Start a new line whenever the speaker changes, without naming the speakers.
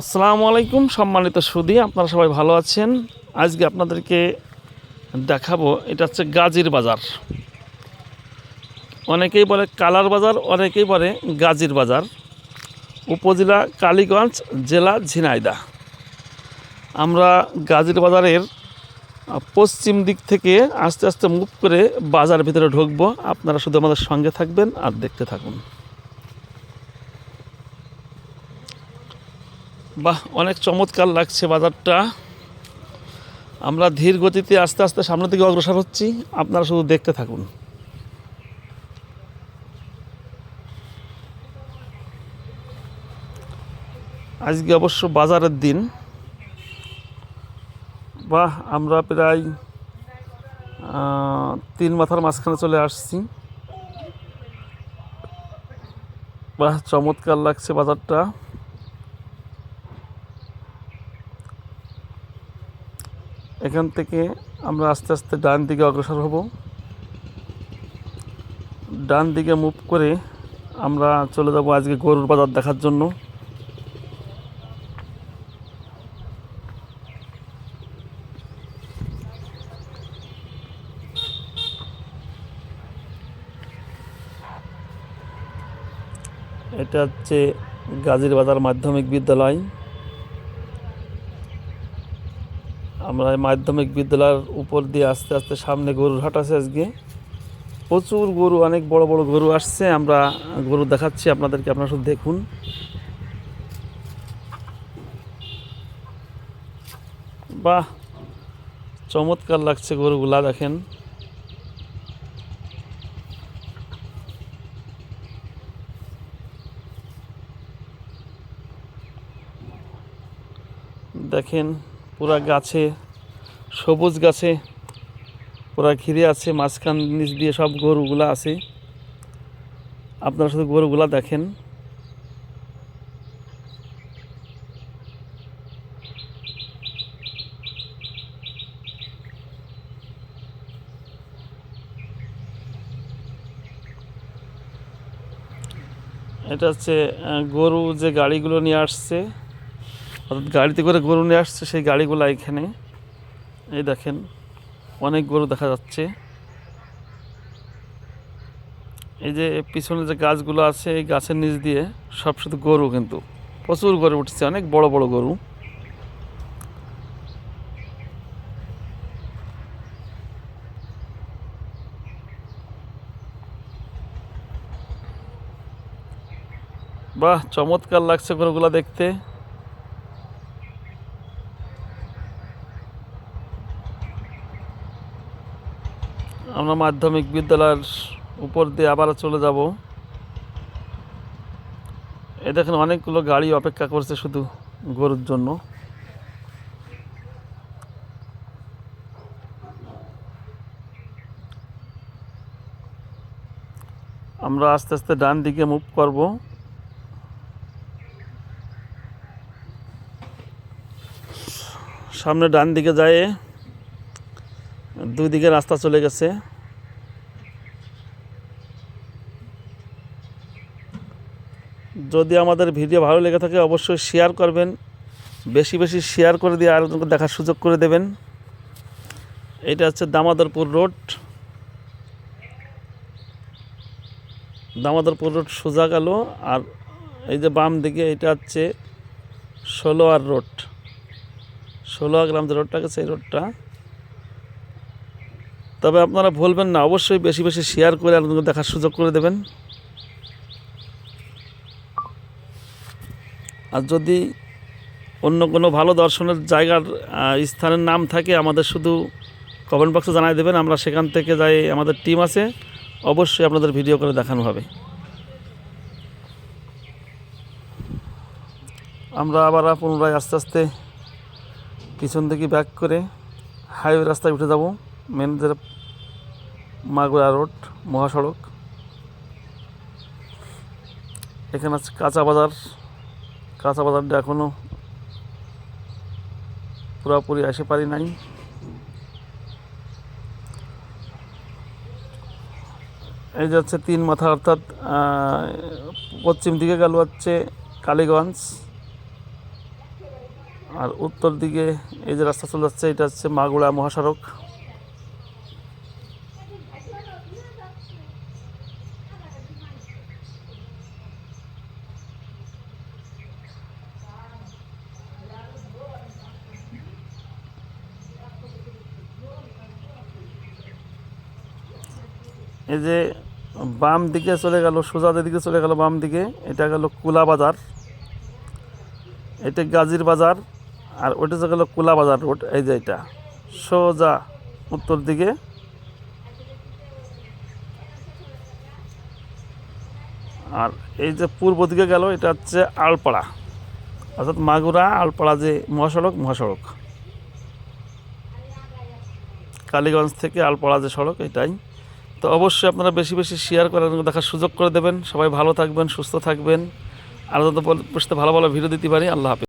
আসসালামু আলাইকুম, সম্মানিত সুদি, আপনারা সবাই ভালো আছেন? আজকে আপনাদেরকে দেখাবো, এটা হচ্ছে গাজীর বাজার। অনেকেই বলে কালার বাজার, অনেকেই বলে গাজীর বাজার। উপজেলা কালীগঞ্জ, জেলা ঝিনাইদা আমরা গাজীর বাজারের পশ্চিম দিক থেকে আস্তে আস্তে মুভ করে বাজার ভিতরে ঢুকবো। আপনারা শুধু আমাদের সঙ্গে থাকবেন আর দেখতে থাকুন। বাহ, অনেক চমৎকার লাগছে বাজারটা। আমরা ধীর গতিতে আস্তে আস্তে সামনের দিকে অগ্রসর হচ্ছি। আপনারা শুধু দেখতে থাকুন। আজকে অবশ্য বাজারের দিন। বাহ, আমরা প্রায় তিন মাথার মাঝখানে চলে আসছি। বাহ, চমৎকার লাগছে বাজারটা। এখান থেকে আমরা আস্তে আস্তে ডান দিকে অগ্রসর হব। ডান দিকে মুভ করে আমরা চলে যাব আজকে গরুর বাজার দেখার জন্য। এটা হচ্ছে গাজীর বাজার মাধ্যমিক বিদ্যালয়। আমরা মাধ্যমিক বিদ্যালয়ের উপর দিয়ে আস্তে আস্তে সামনে গরুর হাট আছে আজকে। প্রচুর গরু, অনেক বড় বড় গরু আসছে। আমরা গরু দেখাচ্ছি, আপনাদেরকে আপনারা শুধু দেখুন। বাহ, চমৎকার লাগছে গরুগুলা, দেখেন। দেখেন পুরা গাছে, সবুজ গাছে, পুরা ঘিরে আছে, মাঝখান নিচ দিয়ে সব গরুগুলা আছে। আপনারা শুধু গরুগুলা দেখেন। এটা হচ্ছে গরু যে গাড়িগুলো নিয়ে আসছে অর্থাৎ গাড়িতে করে গরু নিয়ে আসছে সেই গাড়িগুলো এখানে। এই দেখেন, অনেক গরু দেখা যাচ্ছে। এই যে পিছনে যে গাছগুলো আছে, এই গাছের নিচ দিয়ে সব শুধু গরু কিন্তু। প্রচুর গরু উঠছে, অনেক বড় বড় গরু। বাহ, চমৎকার লাগছে গরুগুলো দেখতে। আমরা মাধ্যমিক বিদ্যালয়ের উপর দিয়ে আবার চলে যাব। এ দেখেন অনেকগুলো গাড়ি অপেক্ষা করছে শুধু গরুর জন্য। আমরা আস্তে আস্তে ডান দিকে মুভ করব। সামনে ডান দিকে যায় দুই দিকে রাস্তা চলে গেছে। যদি আমাদের ভিডিও ভালো লেগে থাকে অবশ্যই শেয়ার করবেন। বেশি বেশি শেয়ার করে দিয়ে আরেকজনকে দেখার সুযোগ করে দেবেন। এটা হচ্ছে দামাদরপুর রোড। দামাদরপুর রোড সোজা গেল আর এই যে বাম দিকে এটা হচ্ছে ষোলোয়ার রোড। ষোলোয়া গ্রাম যে রোডটা গেছে, এই রোডটা। তবে আপনারা ভুলবেন না, অবশ্যই বেশি বেশি শেয়ার করে আপনাদের দেখার সুযোগ করে দেবেন। আর যদি অন্য কোনো ভালো দর্শনের জায়গার স্থানের নাম থাকে, আমাদের শুধু কমেন্ট বক্সে জানাই দেবেন, আমরা সেখান থেকে যাই, আমাদের টিম আছে, অবশ্যই আপনাদের ভিডিও করে দেখানো হবে। আমরা আবার পুনরায় আস্তে আস্তে পিছন থেকে ব্যাক করে হাইওয়ে রাস্তায় উঠে যাব। মেন মাগুরা রোড, মহাসড়ক। এখানে আছে কাঁচা বাজার। কাঁচা বাজারটা এখনও পুরোপুরি আসে পারি নাই। এই যে হচ্ছে তিন মাথা অর্থাৎ পশ্চিম দিকে গেল হচ্ছে কালীগঞ্জ। আর উত্তর দিকে এই যে রাস্তা চলে যাচ্ছে, এটা হচ্ছে মাগুড়া মহাসড়ক। এই যে বাম দিকে চলে গেল, সোজাদের দিকে চলে গেল বাম দিকে, এটা গেল কুলা বাজার। এটা গাজীর বাজার, আর ওটা যে গেল কুলা বাজার রোড, এই যে এটা। সোজা উত্তর দিকে। আর এই যে পূর্ব দিকে গেল, এটা হচ্ছে আলপাড়া। অর্থাৎ মাগুরা, আলপাড়া যে মহাসড়ক মহাসড়ক। কালীগঞ্জ থেকে আলপাড়া যে সড়ক, এটাই। তো অবশ্যই আপনারা বেশি বেশি শেয়ার করেন দেখার সুযোগ করে দেবেন সবাই ভালো থাকবেন সুস্থ থাকবেন আর যত ভালো ভালো ভিডিও দিতে পারি আল্লাহ হাফিজ